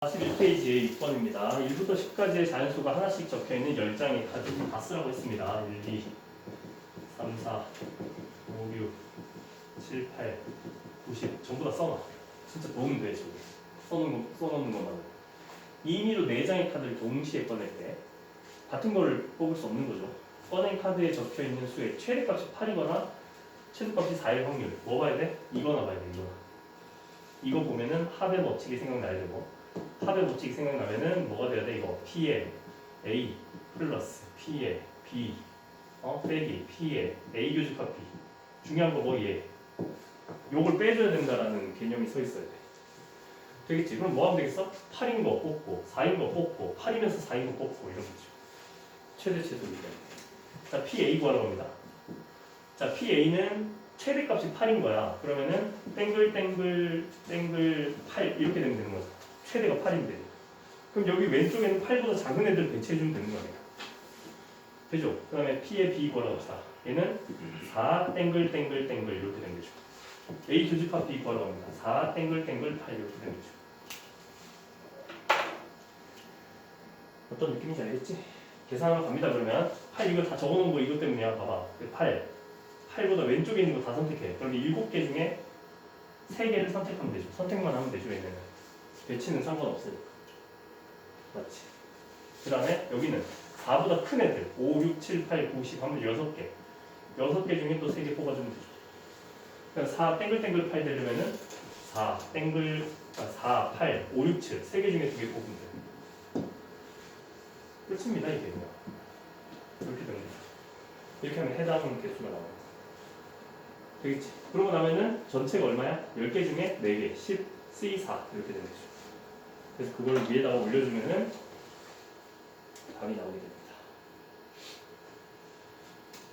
41페이지의 6번입니다. 1부터 10까지의 자연수가 하나씩 적혀있는 10장의 카드 다 쓰라고 했습니다. 1, 2, 3, 4, 5, 6, 7, 8, 90 전부 다 써놔. 진짜 도움 돼, 저기. 써놓은, 거, 써놓는 것만. 임의로 4장의 카드를 동시에 꺼낼 때 같은 거를 뽑을 수 없는 거죠. 꺼낸 카드에 적혀있는 수의 최대값이 8이거나 최소값이 4일 확률. 뭐 봐야 돼? 이거나 봐야 돼, 이거나. 이거 보면은 합의 법칙이 생각나야 되고 합의 법칙이 생각나면은 뭐가 돼야 돼? 이거 P에 A 플러스 P에 B. 어? 빼기 P에 A 교집합 B. 중요한 거 뭐 얘 요걸 빼줘야 된다라는 개념이 서 있어야 돼. 되겠지? 그럼 뭐 하면 되겠어? 8인 거 뽑고 4인 거 뽑고 8이면서 4인 거 뽑고 이런 거죠 최대 최소 이자 PA 구하러 갑니다. 자 PA는 최대값이 8인 거야. 그러면은 땡글 땡글 땡글 8 이렇게 되면 되는 거죠 최대가 8인데. 그럼 여기 왼쪽에는 8보다 작은 애들 배치해주면 되는 거예요 되죠? 그 다음에 P의 B 구하러 갑시다. 얘는 4 땡글 땡글 땡글 이렇게 되는 거죠. A 교집합 B 구하러 갑니다. 4 땡글 땡글 8 이렇게 되는 거죠. 어떤 느낌인지 알겠지? 계산하러 갑니다 그러면. 8 이거 다 적어놓은 거 이것 때문이야. 봐봐. 8 8보다 왼쪽에 있는 거 다 선택해. 그럼 7개 중에 3개를 선택하면 되죠. 선택만 하면 되죠 얘네는 배치는 상관없으니까 맞지? 그 다음에 여기는 4보다 큰 애들 5, 6, 7, 8, 9, 10 하면 6개. 6개 중에 또 3개 뽑아주면 되죠. 그러니까 4 땡글땡글 8 되려면은 4 땡글 아, 4, 8, 5, 6, 7 3개 중에 2개 뽑으면 돼요. 끝입니다 이게 그냥. 이렇게 거죠. 이렇게 하면 해당 개수가 나와요. 되겠지? 그러고 나면은 전체가 얼마야? 10개 중에 4개. 10, C4 이렇게 되는 거죠 그래서 그걸 위에다가 올려주면은 답이 나오게 됩니다